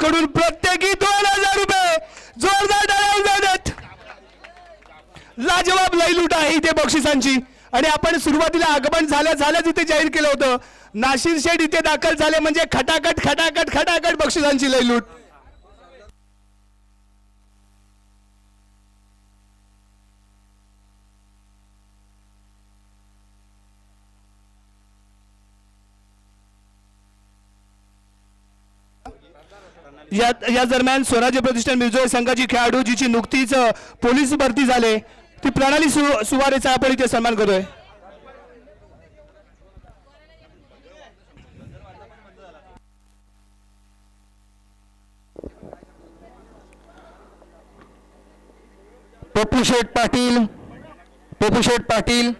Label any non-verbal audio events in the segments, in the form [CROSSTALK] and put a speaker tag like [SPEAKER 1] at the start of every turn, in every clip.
[SPEAKER 1] कडून प्रत्येकी दोन हजार रुपये जोरदार टाळ्या जाऊ देत लाजवाब लईलूट आहे इथे बक्षिसांची. आणि आपण सुरुवातीला आगमन झाल्या झाल्याच इथे जाहीर केलं होतं. नाशिर शेठ इथे दाखल झाले म्हणजे खटाखट खटाखट खटाखट बक्षिसांची लईलूट या या दरम्यान स्वराज्य प्रतिष्ठान मिरजोळ संघाची खेळाडू जिची नुकतीच पोलीस भरती झाले ती प्रणाली सु सुवारेचा आपण इथे सन्मान करतोय.
[SPEAKER 2] पप्पूशेठ पाटील पप्पू शेठ पाटील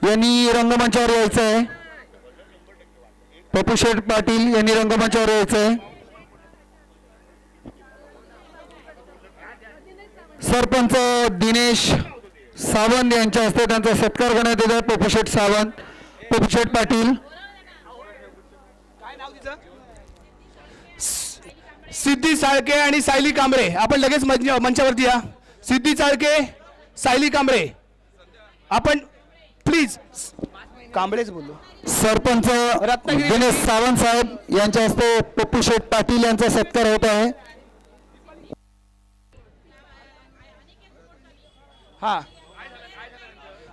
[SPEAKER 2] यांनी रंगमंचावर यायचं आहे पप्पूशेठ पाटील यांनी रंगमंचावर यायचं आहे सरपंच दिनेश सावंत यांच्या हस्ते त्यांचा सत्कार करण्यात येत आहे पप्पूशेठ सावंत पप्पूशेठ पाटील.
[SPEAKER 1] सिद्धी साळके आणि सायली कांबळे आपण लगेच मंच- मंचावरती या. सिद्धी साळके सायली कांबळे आपण प्लीज कांबळेच बोललो.
[SPEAKER 2] सरपंच
[SPEAKER 1] रत्नागिरी-
[SPEAKER 2] दिनेश सावंत साहेब यांच्या हस्ते पप्पूशेठ पाटील यांचा सत्कार होत आहे.
[SPEAKER 1] हा.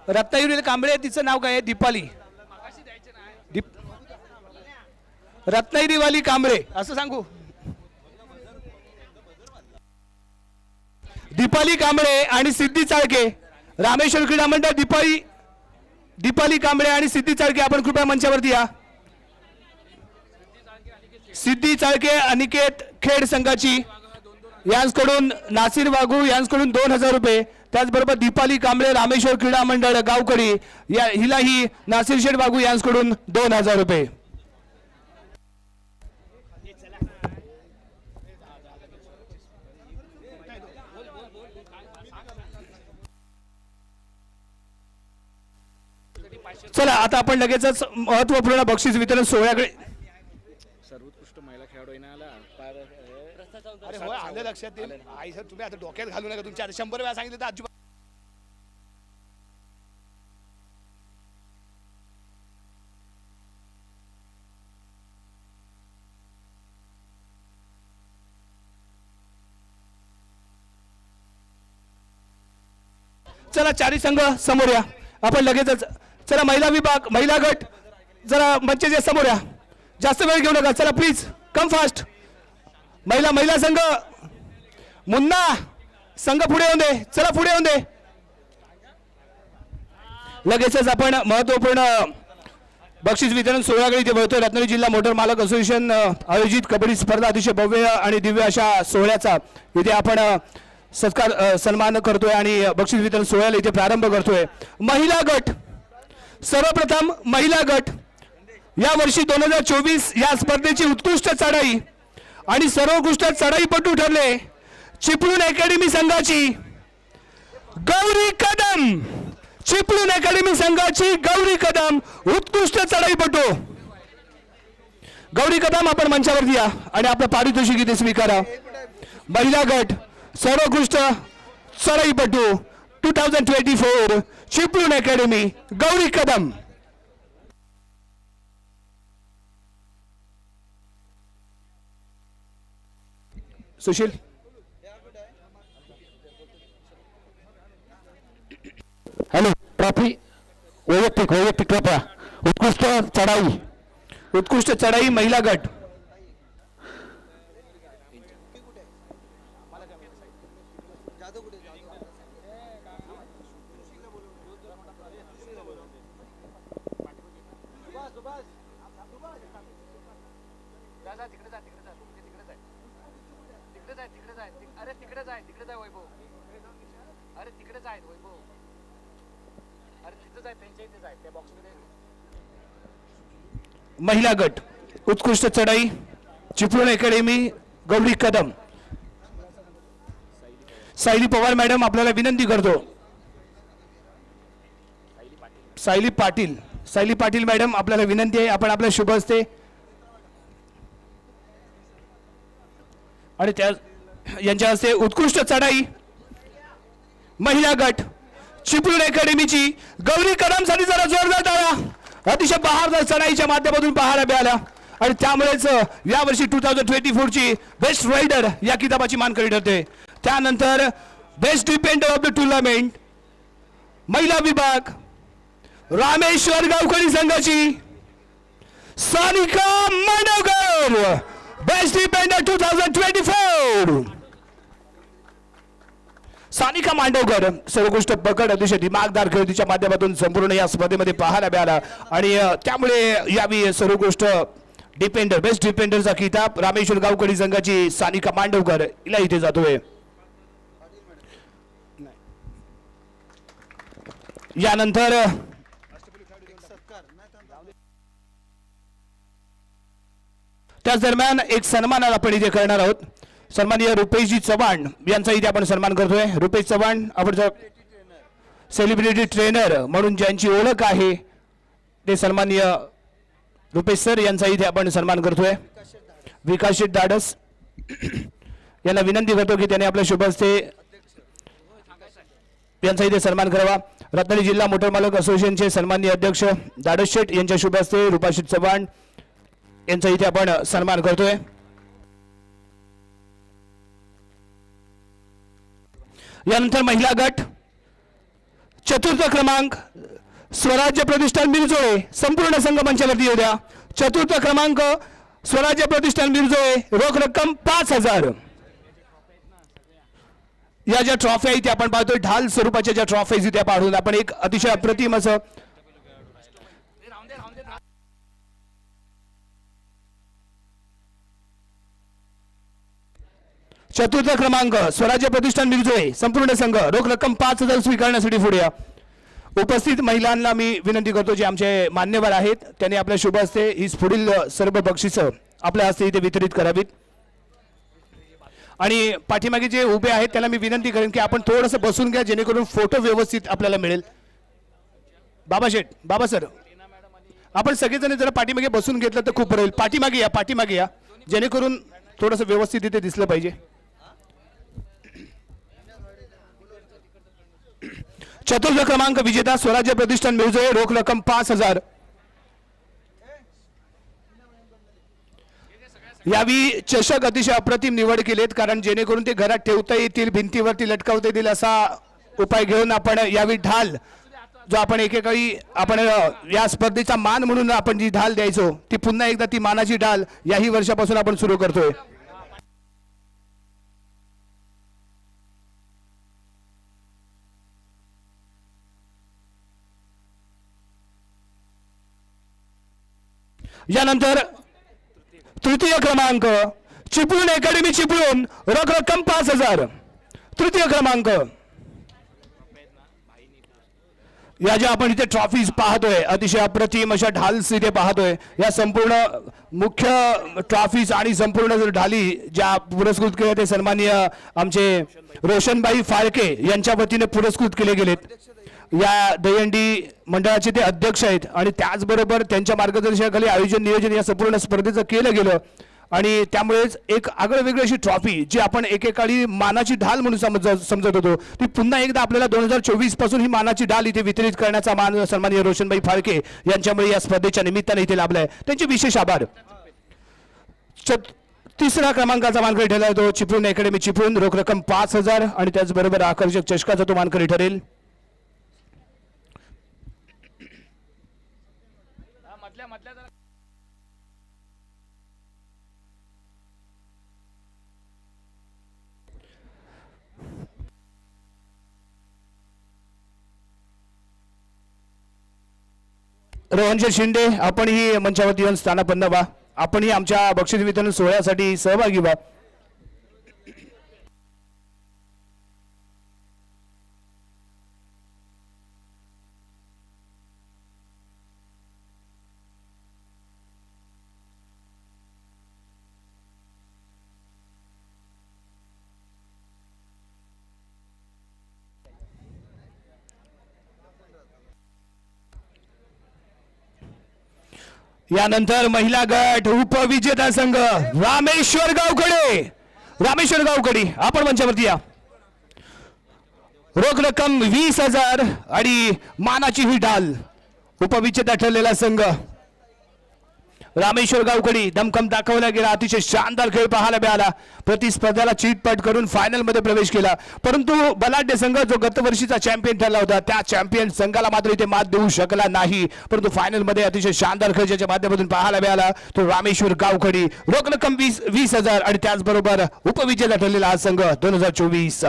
[SPEAKER 1] रत्नागिरी कांबळे तिचं नाव काय आहे? दीपाली. दीप रत्नागिरीवाली कांबळे असं सांगू. दीपाली कांबळे आणि सिद्धी चाळके. रामेश्वर क्रीडा मंडळ दीपाली दीपाली कांबळे आणि सिद्धी चाळके. आपण कृपया मंचावरती या. सिद्धी चाळके अनिकेत खेड संघाची. यांकडून नासिर वाघू यांकडून दोन हजार रुपये. त्याचबरोबर दीपाली कांबळे रामेश्वर क्रीडा मंडळ गावकडी या हिलाही नासिर शेठ वाघू यांकडून दोन हजार रुपये. चला आता आपण लगेचच महत्त्वपूर्ण बक्षीस वितरण सोहळ्याकडे
[SPEAKER 3] सर्वोत्कृष्ट महिला खेळाडू येण्याला पार अ,
[SPEAKER 1] अरे होय आलं लक्षात येईल आई सर तुम्ही आता डोक्यात घालू नका. तुमच्या आता शंभर वेळा सांगितलं तर अजिबात चला चारी संघ समोर या. आपण लगेचच चला महिला विभाग महिला गट जरा मंचेच्या समोर या. जास्त वेळ घेऊ नका. चला प्लीज कम फास्ट महिला महिला संघ. मुन्ना संघ पुढे येऊन दे. चला पुढे येऊन दे. लगेचच आपण महत्त्वपूर्ण बक्षीस वितरण सोहळ्याकडे इथे बघतोय रत्नागिरी जिल्हा मोटर मालक असोसिएशन आयोजित कबड्डी स्पर्धा अतिशय भव्य आणि दिव्य अशा सोहळ्याचा इथे आपण सत्कार सन्मान करतोय आणि बक्षीस वितरण सोहळ्याला इथे प्रारंभ करतोय. महिला गट. सर्वप्रथम महिला गट. या वर्षी दोन हजार चोवीस या स्पर्धेची उत्कृष्ट चढाई आणि सर्वोत्कृष्ट चढाईपटू ठरले. चिपळूण अकॅडमी संघाची गौरी कदम. चिपळूण अकॅडमी संघाची गौरी कदम. उत्कृष्ट चढाईपटू. गौरी कदम आपण मंचावरती या आणि आपलं पारितोषिक इथे स्वीकारा. महिला गट सर्वोत्कृष्ट चढाईपटू. Two thousand twenty four Chiplun academy Gauri Kadam. Sushil.
[SPEAKER 2] Hello trophy. वैयक्तिक वैयक्तिक ट्रॉफा उत्कृष्ट चढाई.
[SPEAKER 1] उत्कृष्ट चढाई महिला गट. तिकडे जाय तिकडे जाय.
[SPEAKER 4] अरे तिकडे जाय तिकडे जाय वैभव. अरे तिकडे जाय वैभव. अरे तिथं जाय त्यांच्या इथे जाय त्या बॉक्समध्ये.
[SPEAKER 1] महिला गट उत्कृष्ट चढाई चिपळूण अकॅडमी गौरी कदम. सायली पवार मॅडम आपल्याला विनंती करतो. सायली पाटील. सायली पाटील मॅडम आपल्याला विनंती आहे आपण आपल्या शुभ हस्ते आणि त्या यांच्या हस्ते उत्कृष्ट चढाई महिला गट चिपळूण अकॅडमीची गौरी कदमसाठी जरा जोरदार टाळा अतिशय बहारदार चढाईच्या माध्यमातून पाहायला मिळाल्या. आणि त्यामुळेच यावर्षी टू थाउजंड ट्वेंटी फोरची बेस्ट रायडर या किताबाची मानकरी ठरते. त्यानंतर best defender of the tournament महिला विभाग रामेश्वर गावकरी संघाची Sanika Mandavkar best defender two thousand twenty four Sanika Mandavkar सर्वोत्कृष्ट पकड अतिशय दिमागदार खेळतीच्या माध्यमातून संपूर्ण या स्पर्धेमध्ये पाहायला मिळाला. आणि अ, त्यामुळे यावी सर्वोत्कृष्ट डिपेंडर बेस्ट डिपेंडरचा किताब रामेश्वर गावकडी संघाची सानिका मांडवकर हिला इथे जातोय. यानंतर त्याच दरम्यान एक सन्मान आपण इथे करणार आहोत. सन्माननीय रुपेशजी चव्हाण यांचा इथे आपण सन्मान करतोय. रुपेश चव्हाण आपण सेलिब्रिटी ट्रेनर म्हणून ज्यांची ओळख आहे ते सन्माननीय रुपेश सर यांचा इथे आपण सन्मान करतोय. विकासित दाडस [CLEARS THROAT] यांना विनंती करतो की त्यांनी आपल्या शुभ हस्ते यांचा इथे सन्मान करावा. रत्नागिरी जिल्हा मोटर मालक असोसिएशनचे सन्माननीय अध्यक्ष दाडस शेठ यांच्या शुभ हस्ते रुपाशेठ चव्हाण यांचा इथे आपण सन्मान करतोय. यानंतर महिला गट चतुर्थ क्रमांक स्वराज्य प्रतिष्ठान मिरजोळे संपूर्ण संघ मंचावरती येऊ द्या. चतुर्थ क्रमांक स्वराज्य प्रतिष्ठान मिरजोळे रोख रक्कम पाच हजार. या ज्या ट्रॉफी आहेत आपण पाहतोय ढाल स्वरूपाच्या ज्या ट्रॉफ्या आहेत त्या पाहून आपण एक अतिशय अप्रतिम असं चतुर्थ क्रमांक स्वराज्य प्रतिष्ठान निर्जोय संपूर्ण संघ रोख रक्कम पाच हजार स्वीकारण्यासाठी पुढे या. उपस्थित महिलांना मी विनंती करतो जे आमचे मान्यवर आहेत त्यांनी आपल्या शुभ हस्ते ही पुढील सर्व बक्षिसं आपल्या हस्ते इथे वितरित करावीत. आणि पाठीमागे जे उभे आहेत त्याला मी विनंती करेन की आपण थोडंसं बसून घ्या जेणेकरून फोटो व्यवस्थित आपल्याला मिळेल. बाबा शेठ बाबा सर आपण सगळेजण जरा पाठीमागे बसून घेतलं तर खूप बरं होईल. पाठीमागे या पाठीमागे या. जेणेकरून थोडंसं व्यवस्थित इथे दिसलं पाहिजे. चतुर्थ क्रमांक विजेता स्वराज्य प्रतिष्ठान मिळजोय रोख रक्कम पाच हजार. यावी चषक अतिशय अप्रतिम निवड केलेत कारण जेणेकरून ते घरात ठेवता येतील भिंतीवरती लटकावता येतील असा उपाय घेऊन आपण यावी ढाल जो आपण एकेकाळी आपण या स्पर्धेचा मान म्हणून आपण जी ढाल द्यायचो ती पुन्हा एकदा ती मानाची ढाल याही वर्षापासून आपण सुरू करतोय. यानंतर तृतीय क्रमांक चिपळूण अकॅडमी चिपळूण रोख रक्कम पाच हजार. तृतीय क्रमांक. या ज्या आपण इथे ट्रॉफीज पाहतोय अतिशय अप्रतिम अशा ढाल्स इथे पाहतोय या संपूर्ण मुख्य ट्रॉफीज आणि संपूर्ण ढाली ज्या पुरस्कृत केल्या ते सन्माननीय आमचे रोशनबाई फाळके यांच्या वतीने पुरस्कृत केले गेलेत. या दहीहंडी मंडळाचे ते अध्यक्ष आहेत आणि त्याचबरोबर त्यांच्या मार्गदर्शनाखाली आयोजन नियोजन या संपूर्ण स्पर्धेचं केलं गेलं. आणि त्यामुळेच एक आगळं वेगळी अशी ट्रॉफी जी आपण एकेकाळी मानाची ढाल म्हणून समज समजत होतो. ती पुन्हा एकदा आपल्याला दोन हजार चोवीसपासून ही मानाची ढाल इथे वितरित करण्याचा मान सन्माननीय रोशनबाई फाळके यांच्यामुळे या स्पर्धेच्या निमित्ताने इथे लाभलाय. त्यांचे विशेष आभार. तिसरा क्रमांकाचा मानकरी ठरला तो चिपळूण अकॅडमी चिपळूण रोख रक्कम पाच हजार आणि त्याचबरोबर आकर्षक चषकाचा तो मानकरी ठरेल.
[SPEAKER 4] मधल्या जरा
[SPEAKER 1] रोहनशेर शिंदे आपणही मंचावरती येऊन स्थानापन्न व्हा. आपणही आमच्या बक्षीस वितरण सोहळ्यासाठी सहभागी व्हा. यानंतर महिला गट उपविजेता संघ रामेश्वर गावकडे. रामेश्वर गावकडी. आपण मंचावरती या. रोख रक्कम वीस हजार आणि मानाची ही डाल उपविजेता ठरलेला संघ. रामेश्वर गावकडी दमखम दाखवला गेला. अतिशय शानदार खेळ पाहायला मिळाला. प्रतिस्पर्ध्याला चीटपट करून फायनलमध्ये प्रवेश केला. परंतु बलाढ्य संघ जो गतवर्षीचा चॅम्पियन ठरला होता त्या चॅम्पियन संघाला मात्र इथे मात देऊ शकला नाही. परंतु फायनलमध्ये अतिशय शानदार खेळ ज्याच्या माध्यमातून पाहायला मिळाला. तो रामेश्वर गावकडी रोख रक्कम वीस वीस हजार आणि त्याचबरोबर उपविजेता ठरलेला हा संघ दोन हजार चोवीस.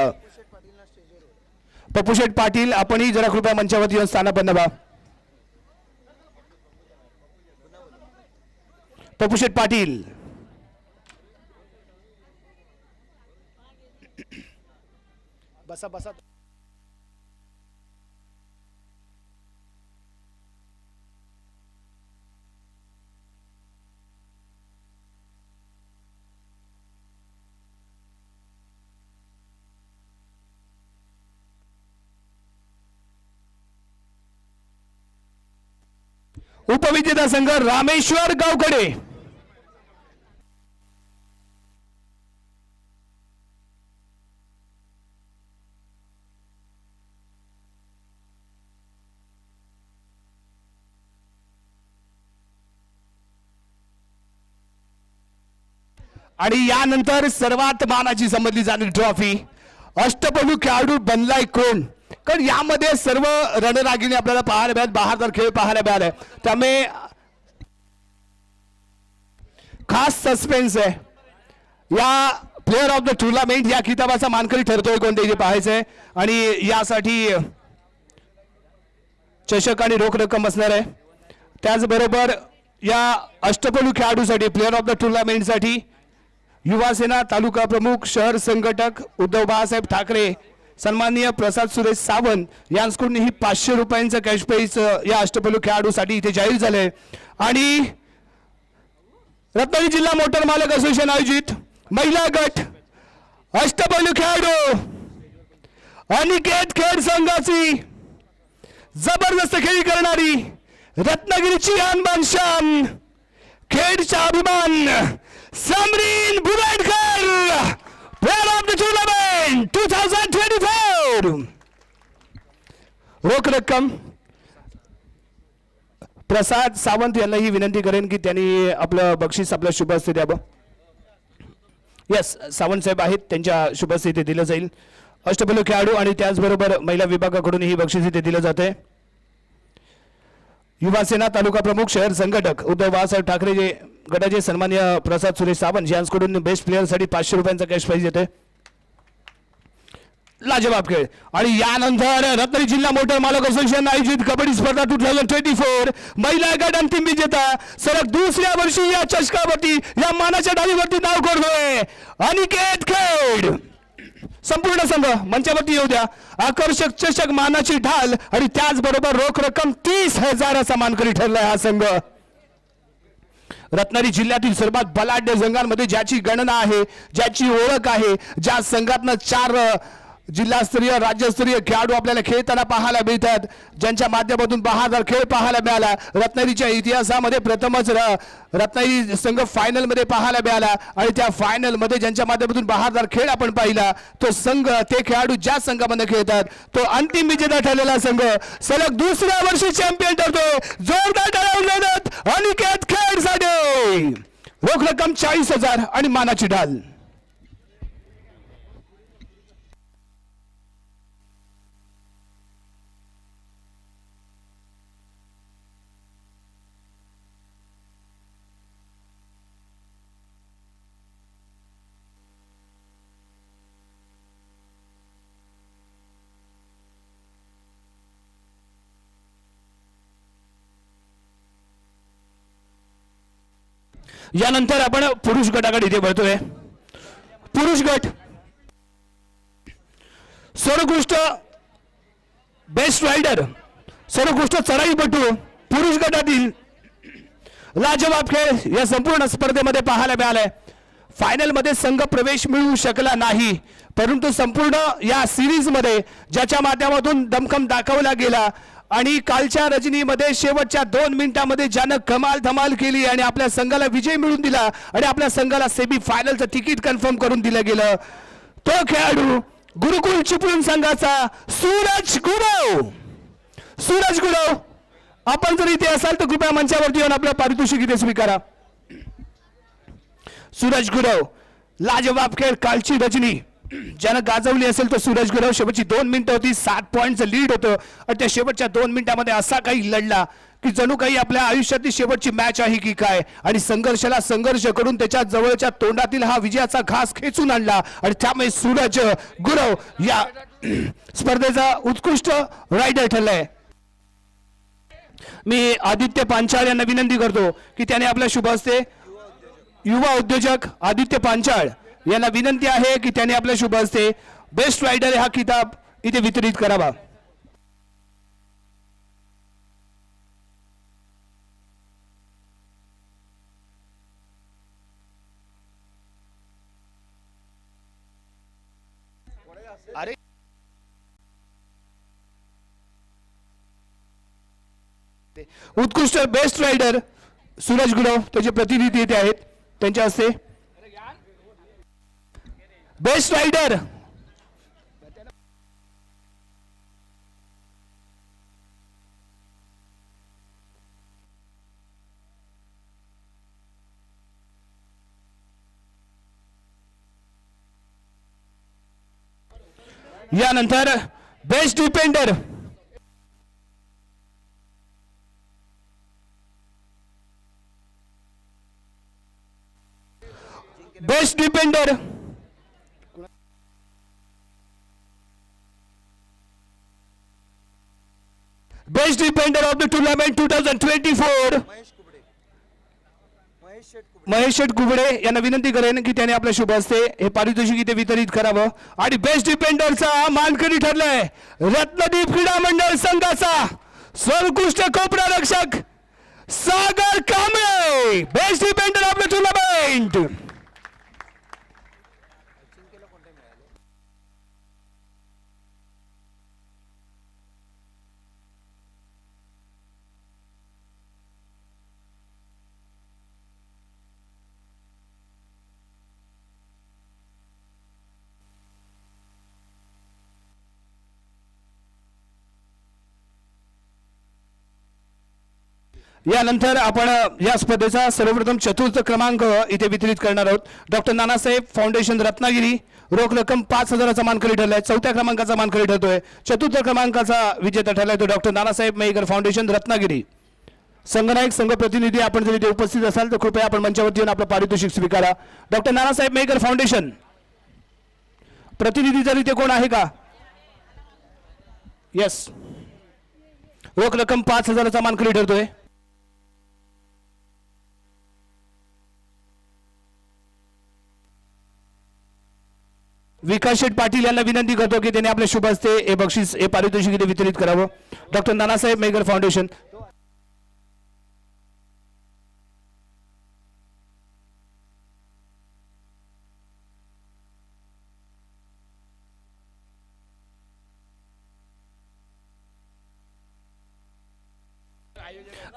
[SPEAKER 1] पप्पूशेठ पाटील आपणही जरा कृपया मंचावरती येऊन स्थानापन्न व्हा. पपुशेठ पाटील बसा बसा उपविजेता संघ रामेश्वर गावकडे. आणि यानंतर सर्वात मानाची समजली जाणारी ट्रॉफी अष्टपैलू खेळाडू बनलाय कोण? कारण यामध्ये सर्व रणरागिणी आपल्याला पाहायला मिळाल बहारदार खेळ पाहायला मिळाले त्यामुळे खास सस्पेन्स आहे. या प्लेअर ऑफ द टुर्नामेंट या किताबाचा मानकरी ठरतोय कोणते जे पाहायचंय आणि यासाठी चषक आणि रोख रक्कम असणार आहे. त्याचबरोबर या अष्टपलू खेळाडूसाठी प्लेअर ऑफ द टुर्नामेंटसाठी युवासेना तालुका प्रमुख शहर संघटक उद्धव बाळासाहेब ठाकरे सन्माननीय प्रसाद सुरेश सावंत यांच्याकडून ही पाचशे रुपयांचं कॅश प्राईज या अष्टपैलू खेळाडूसाठी इथे जाहीर झालंय. आणि रत्नागिरी जिल्हा मोटर मालक असोसिएशन आयोजित महिला गट अष्टपैलू खेळाडू अनिकेत खेळ संघाची जबरदस्त खेळी करणारी रत्नागिरीची अनबान शान खेडचा अभिमान Samreen Buradkar player of the tournament two thousand रोख रक्कम. प्रसाद सावंत यांना ही विनंती करेन की त्यांनी आपलं बक्षीस आपल्या शुभस्थिती द्यावं. येस सावंत साहेब आहेत त्यांच्या शुभस्थिती दिलं जाईल. अष्टपैलू खेळाडू आणि त्याचबरोबर महिला विभागाकडून ही बक्षीस इथे दिलं जाते युवासेना तालुका प्रमुख शहर संघटक उद्धव बाळासाहेब ठाकरे जे गटाचे सन्मान्य प्रसाद सुरेश सावंत यांच्याकडून बेस्ट प्लेअरसाठी पाचशे रुपयांचा कॅश प्राईज येते लाजबाब खेळ. आणि यानंतर रत्नागिरी जिल्हा मोटर मालक असोसिएशन आयोजित कबड्डी स्पर्धा टू थाउजंड ट्वेंटी फोर महिला गट अंतिम विजेता सलग दुसऱ्या वर्षी या चषकावरती या मानाच्या डालीवरती नाव करतोय अनिकेत खेड. संपूर्ण संघ मंचावरती येऊ द्या. आकर्षक चषक मानाची ढाल आणि त्याचबरोबर रोख रक्कम तीस हजाराचा मानकरी ठरलाय हा संघ. रत्नागिरी जिल्ह्यातील सर्वात बलाढ्य संघांमध्ये ज्याची गणना आहे ज्याची ओळख आहे ज्या संघातनं चार जिल्हास्तरीय राज्यस्तरीय खेळाडू आपल्याला खेळताना पाहायला मिळतात. ज्यांच्या माध्यमातून बहादर खेळ पाहायला मिळाला. रत्नागिरीच्या इतिहासामध्ये प्रथमच रत्नागिरी संघ फायनलमध्ये पाहायला मिळाला. आणि त्या फायनलमध्ये ज्यांच्या माध्यमातून बहादर खेळ आपण पाहिला तो संघ ते खेळाडू ज्या संघामध्ये खेळतात तो अंतिम विजेता ठरलेला संघ. सलग दुसऱ्या वर्षी चॅम्पियन ठरतो. जोरदार टाळ्या अनिकेत खेळसाठी. रोख रक्कम चाळीस हजार आणि मानाची ढाल. यानंतर आपण पुरुष गटाकडे इथे बघतोय पुरुष गट. सर्वोत्कृष्ट बेस्ट रायडर सर्वोत्कृष्ट चढाईपटू पुरुष गटातील लाजवाब खेळ या संपूर्ण स्पर्धेमध्ये पाहायला मिळालाय. फायनलमध्ये संघ प्रवेश मिळू शकला नाही परंतु संपूर्ण या सिरीजमध्ये ज्याच्या माध्यमातून दमखम दाखवला गेला आणि कालच्या रजनीमध्ये शेवटच्या दोन मिनिटांमध्ये ज्यानं कमाल धमाल केली आणि आपल्या संघाला विजय मिळून दिला आणि आपल्या संघाला सेमी फायनलचं तिकीट कन्फर्म करून दिलं गेलं. तो खेळाडू गुरुकुल चिपळूण संघाचा सूरज गुरव! सूरज गुरव! आपण जर इथे असाल तर कृपया मंचावरती येऊन आपलं पारितोषिक इथे स्वीकारा. सूरज गुरव लाजवाब खेळ कालची रजनी. ज्यानं गाजवली असेल तर सूरज गुरव शेवटची दोन मिनिटं होती. सात पॉईंटचं लीड होतं. आणि त्या शेवटच्या दोन मिनिटामध्ये असा काही लढला की जणू काही आपल्या आयुष्यातली शेवटची मॅच आहे की काय? आणि संघर्षाला संघर्ष करून त्याच्या जवळच्या तोंडातील हा विजयाचा घास खेचून आणला. आणि त्यामुळे सूरज गुरव या स्पर्धेचा उत्कृष्ट रायडर ठरलाय. मी आदित्य पांचाळ यांना विनंती करतो की त्याने आपल्या शुभ युवा उद्योजक आदित्य पांचाळ यांना विनंती आहे की त्यांनी आपल्या शुभ हस्ते बेस्ट रायडर हा किताब इथे वितरित करावा. अरे उत्कृष्ट बेस्ट रायडर सूरज गुरव त्याचे प्रतिनिधी इथे आहेत. त्यांच्या हस्ते बेस्ट रायडर. यानंतर best defender best defender best defender of the tournament two thousand twenty four Mahesh Sheth Kubade. यांना विनंती करेन की त्याने आपल्या शुभ हस्ते हे पारितोषिक इथे वितरित करावं. आणि बेस्ट डिपेंडरचा मानकरी ठरलाय रत्नदीप क्रीडा मंडळ संघाचा सर्वोत्कृष्ट कोपरा रक्षक Sagar Kamble. Best defender of the tournament यानंतर आपण या स्पर्धेचा सर्वप्रथम चतुर्थ क्रमांक इथे वितरित करणार आहोत. डॉक्टर नानासाहेब फाउंडेशन रत्नागिरी रोख रक्कम पाच हजाराचा मानकरी ठरलाय. चौथ्या क्रमांकाचा मानकरी ठरतोय. चतुर्थ क्रमांकाचा विजेता ठरलाय तो डॉक्टर नानासाहेब मेहकर फाउंडेशन रत्नागिरी. संघनायक संघ प्रतिनिधी आपण जर इथे उपस्थित असाल तर कृपया आपण मंचावरती येऊन आपलं पारितोषिक स्वीकारा. Doctor Nanasaheb Mehkar foundation. प्रतिनिधी जर इथे कोण आहे का? येस रोख रक्कम पाच हजाराचा मानकरी ठरतोय. विकास शेठ पाटील यांना विनंती करतो की त्यांनी आपल्या शुभ हस्ते हे बक्षीस हे पारितोषिक इथे वितरित करावं. Doctor Nanasaheb Mehkar foundation.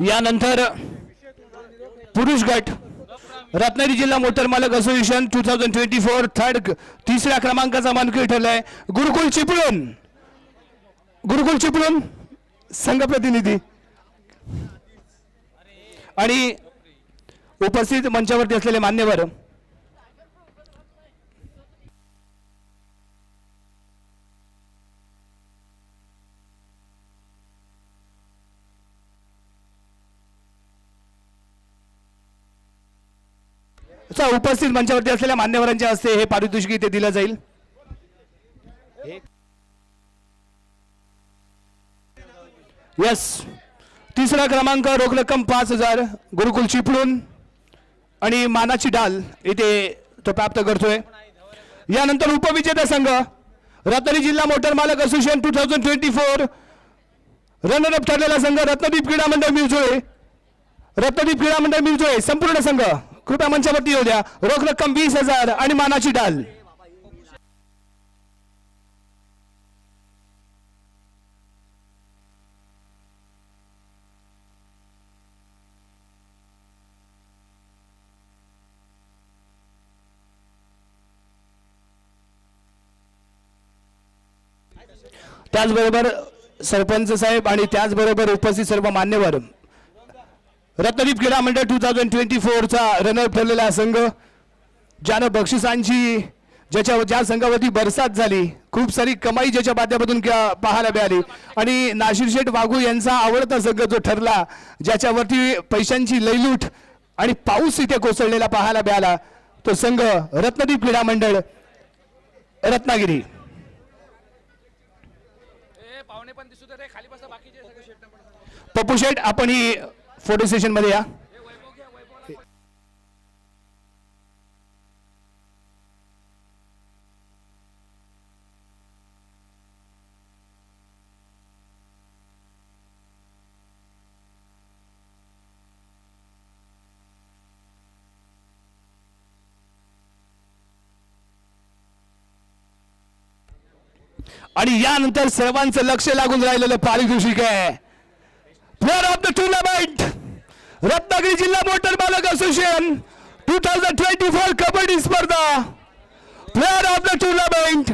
[SPEAKER 1] यानंतर पुरुष गट रत्नागिरी जिल्हा मोटर मालक association two thousand twenty four third तिसऱ्या क्रमांकाचा मानकरी ठरलाय. गुरुकुल चिपळूण. गुरुकुल चिपळूण संघ प्रतिनिधी. आणि उपस्थित मंचावरती असलेले मान्यवर आता उपस्थित मंचावरती असलेल्या मान्यवरांच्या हस्ते हे पारितोषिक इथे दिलं जाईल. यस तिसरा क्रमांक रोख रक्कम पाच हजार गुरुकुल चिपळूण. आणि मानाची डाल इथे तो प्राप्त करतोय. यानंतर उपविजेता संघ रत्नागिरी जिल्हा मोटर मालक association two thousand twenty four runner up ठरलेला संघ रत्नदीप क्रीडा मंडळ मिरजोळे. रत्नदीप क्रीडा मंडळ मिरजोळे संपूर्ण संघ. कृपया मंचावरती येऊ द्या. रोख रक्कम वीस हजार आणि मानाची डाल. त्याचबरोबर सरपंच साहेब आणि त्याचबरोबर उपस्थित सर्व मान्यवर रत्नदीप क्रीडा मंडळ टू थाउजंड ट्वेंटी फोरचा रनर ठरलेला संघ ज्यानं बक्षिसांची ज्याच्या ज्या संघावरती बरसात झाली खूप सारी कमाई ज्याच्या माध्यमातून पाहायला मिळाली. आणि नाशिर शेठ वाघू यांचा आवडता संघ जो ठरला ज्याच्यावरती पैशांची लैलूट आणि पाऊस इथे कोसळलेला पाहायला मिळाला तो संघ रत्नदीप क्रीडा मंडळ रत्नागिरी. पप्पू शेठ आपण ही फोटो सेशनमध्ये या. आणि यानंतर सर्वांचं लक्ष लागून राहिलेलं पारितोषिक आहे. Player of the tournament Ratnagiri जिल्हा मोटर बालक association two thousand twenty four kabaddi स्पर्धा प्लेअर ऑफ द टुर्नामेंट.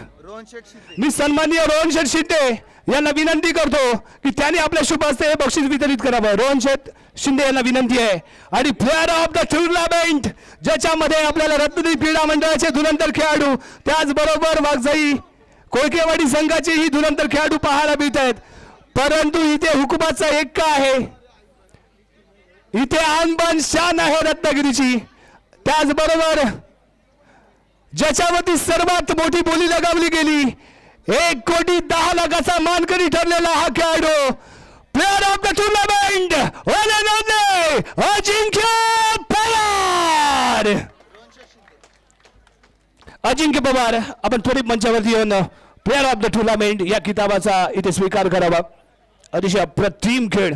[SPEAKER 1] मी सन्माननीय रोहन शेठ शिंदे यांना विनंती करतो की त्यांनी आपल्या शुभ हस्ते हे बक्षीस वितरित करावं. रोहन शेठ शिंदे यांना विनंती आहे. आणि प्लेअर ऑफ द टुर्नामेंट ज्याच्यामध्ये आपल्याला रत्नदीप क्रीडा मंडळाचे धुरंधर खेळाडू त्याचबरोबर वाघजाई कोळकेवाडी संघाचे ही धुरंधर खेळाडू पाहायला मिळत आहेत परंतु इथे हुकुमाचा एक का आहे. इथे आनबान शान आहे रत्नागिरीची. त्याचबरोबर ज्याच्यावरती सर्वात मोठी बोली लगावली गेली एक कोटी दहा लाखाचा मानकरी ठरलेला हा खेळाडू. Player of the tournament Ajinkya Pawar. Ajinkya Pawar आपण थोडी मंचावरती येऊन प्लेअर ऑफ द टुर्नामेंट या किताबाचा इथे स्वीकार करावा. अतिशय अप्रतिम खेळ.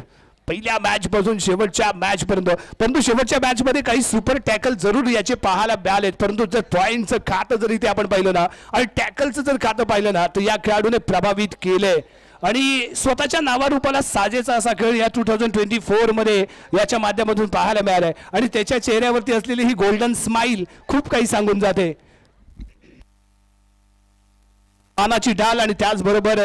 [SPEAKER 1] पहिल्या मॅचपासून शेवटच्या मॅचपर्यंत परंतु शेवटच्या मॅचमध्ये काही सुपर टॅकल जरूर याचे पाहायला मिळालेत. परंतु जर पॉईंटचं खातं जर इथे आपण पाहिलं ना आणि टॅकलचं जर खातं पाहिलं ना तर या खेळाडूने प्रभावित केलंय आणि स्वतःच्या नावारूपाला साजेचा असा खेळ या टू थाउजंड ट्वेंटी फोरमध्ये याच्या माध्यमातून पाहायला मिळालाय. आणि त्याच्या चेहऱ्यावरती असलेली ही गोल्डन स्माइल खूप काही सांगून जाते. मानाची डाल आणि त्याचबरोबर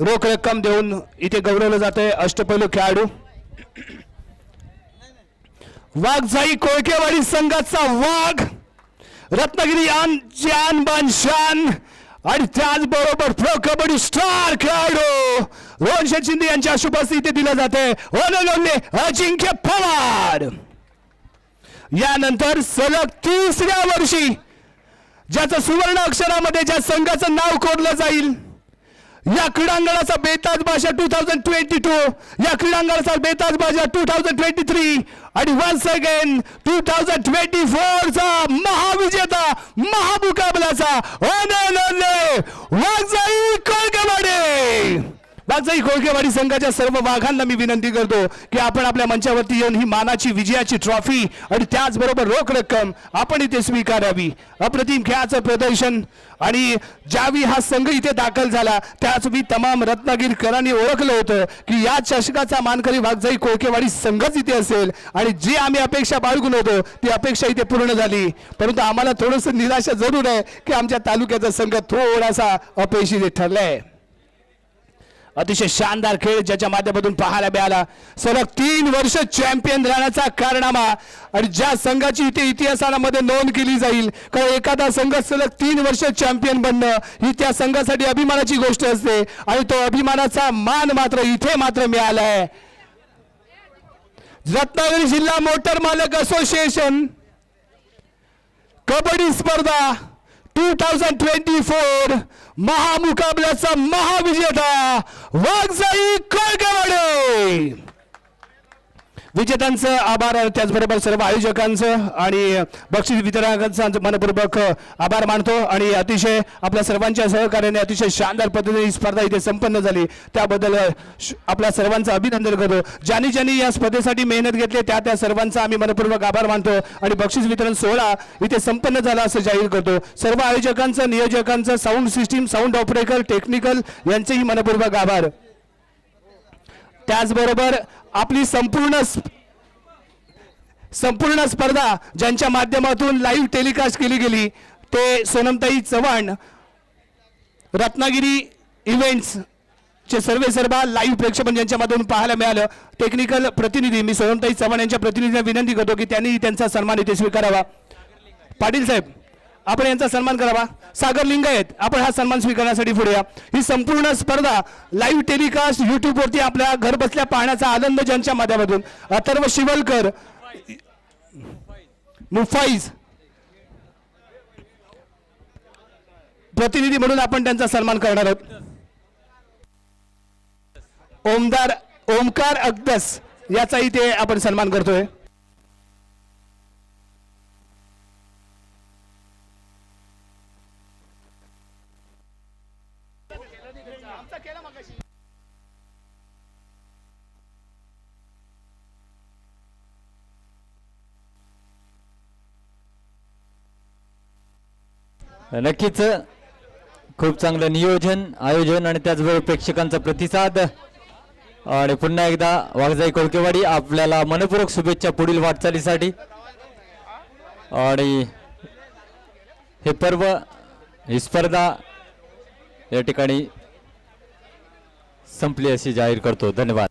[SPEAKER 1] रोख रक्कम देऊन इथे गौरवलं जातंय. अष्टपैलू खेळाडू. वाघजाई कोळकेवाडी संघाचा वाघ. रत्नागिरी आन जान बान शान. आणि त्याचबरोबर प्रो कबड्डी स्टार खेळाडू. रोहन शिंदे यांच्या शुभ इथे दिलं जाते ओनलोने अजिंक्य पवार. यानंतर सलग तिसऱ्या वर्षी ज्याचं सुवर्ण अक्षरामध्ये ज्या संघाचं नाव कोरलं जाईल. या क्रीडांगणाचा बेताज भाषा टू थाउजंड ट्वेंटी टू या क्रीडांगणाचा बेताज भाषा टू थाउजंड ट्वेंटी थ्री आणि once again two thousand twenty फोरचा महाविजेता महामुकाबलाचा अननने वाघजाई कोळकेवाडे वाघजाई कोळकेवाडी संघाच्या सर्व वाघांना मी विनंती करतो की आपण आपल्या मंचावरती येऊन ही मानाची विजयाची ट्रॉफी आणि त्याचबरोबर रोख रक्कम आपण इथे स्वीकारावी. अप्रतिम खेळाचं प्रदर्शन आणि ज्यावेळी हा संघ इथे दाखल झाला त्याच मी तमाम रत्नागिरीकरांनी ओळखलं होतं की या चषकाचा मानकरी वाघजाई कोळकेवाडी संघच इथे असेल आणि जी आम्ही अपेक्षा बाळगून होतो ती अपेक्षा इथे पूर्ण झाली. परंतु आम्हाला थोडंसं निराशा जरूर आहे की आमच्या तालुक्याचा संघ थोडासा अपयशी ठरलाय. अतिशय शानदार खेळ ज्याच्या माध्यमातून पाहायला मिळाला. सलग तीन वर्ष चॅम्पियन राहण्याचा कारनामा आणि ज्या संघाची इथे इतिहासामध्ये नोंद केली जाईल कारण एखादा संघ सलग तीन वर्ष चॅम्पियन बनणं ही त्या संघासाठी अभिमानाची गोष्ट असते आणि तो अभिमानाचा मान मात्र इथे मात्र मिळाला आहे. रत्नागिरी जिल्हा मोटर मालक असोसिएशन कबड्डी स्पर्धा टू थाउजंड ट्वेंटी फोर महामुकाबल्याचा महाविजेता वाघजाई कळगवाडे विजेत्यांचं आभार त्याचबरोबर सर्व आयोजकांचं आणि बक्षीस वितरकांचं मनपूर्वक आभार मानतो. आणि अतिशय आपल्या सर्वांच्या सहकार्याने अतिशय शानदार पद्धतीने ही स्पर्धा इथे संपन्न झाली. त्याबद्दल श- आपल्या सर्वांचं अभिनंदन करतो. ज्यांनी ज्यांनी या स्पर्धेसाठी मेहनत घेतली त्या त्या सर्वांचा आम्ही मनपूर्वक आभार मानतो. आणि बक्षीस वितरण सोहळा इथे संपन्न झाला असं जाहीर करतो. सर्व आयोजकांचं नियोजकांचं sound system sound operator technical यांचेही मनपूर्वक आभार. त्याचबरोबर आपली संपूर्ण स्प- संपूर्ण स्पर्धा ज्यांच्या माध्यमातून लाईव्ह टेलिकास्ट केली गेली ते सोनमताई चव्हाण रत्नागिरी इव्हेंट्स चे सर्वे सर्वा लाईव्ह प्रेक्षपण ज्यांच्या माध्यमातून पाहायला मिळालं. टेक्निकल प्रतिनिधी मी सोनमताई चव्हाण यांच्या प्रतिनिधींना विनंती करतो की त्यांनी त्यांचा सन्मान इथे स्वीकारावा. पाटील साहेब. आपण यांचा सन्मान करावा. सागर लिंग आहेत. आपण हा सन्मान स्वीकारण्यासाठी पुढे या. ही संपूर्ण स्पर्धा लाईव्ह टेलिकास्ट युट्यूबवरती आपल्या घर बसल्या पाहण्याचा आनंद ज्यांच्या माध्यमातून. अथर्व शिवलकर मुफाईज प्रतिनिधी म्हणून आपण त्यांचा सन्मान करणार आहोत. ओमदार ओमकार अक्दस याचाही ते आपण सन्मान करतोय.
[SPEAKER 5] नक्कीच. खूप चांगलं नियोजन आयोजन आणि त्याचबरोबर प्रेक्षकांचा प्रतिसाद. आणि पुन्हा एकदा वाघजाई कोळकेवाडी आपल्याला मनपूर्वक शुभेच्छा पुढील वाटचालीसाठी. आणि हे पर्व ही स्पर्धा या ठिकाणी संपली अशी जाहीर करतो. धन्यवाद.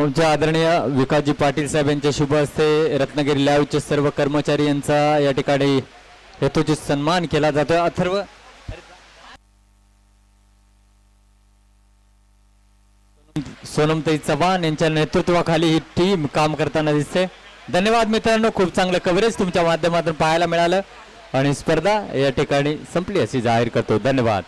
[SPEAKER 5] आमच्या आदरणीय विकासजी पाटील साहेब यांच्या शुभ हस्ते रत्नागिरी लाईव्हचे सर्व कर्मचारी यांचा या ठिकाणी हेतूची सन्मान केला जातोय. अथर्व सोनमताई चव्हाण यांच्या नेतृत्वाखाली ही टीम काम करताना दिसते. धन्यवाद मित्रांनो खूप चांगलं कव्हरेज तुमच्या माध्यमातून पाहायला मिळालं आणि स्पर्धा या ठिकाणी संपली अशी जाहीर करतो. धन्यवाद.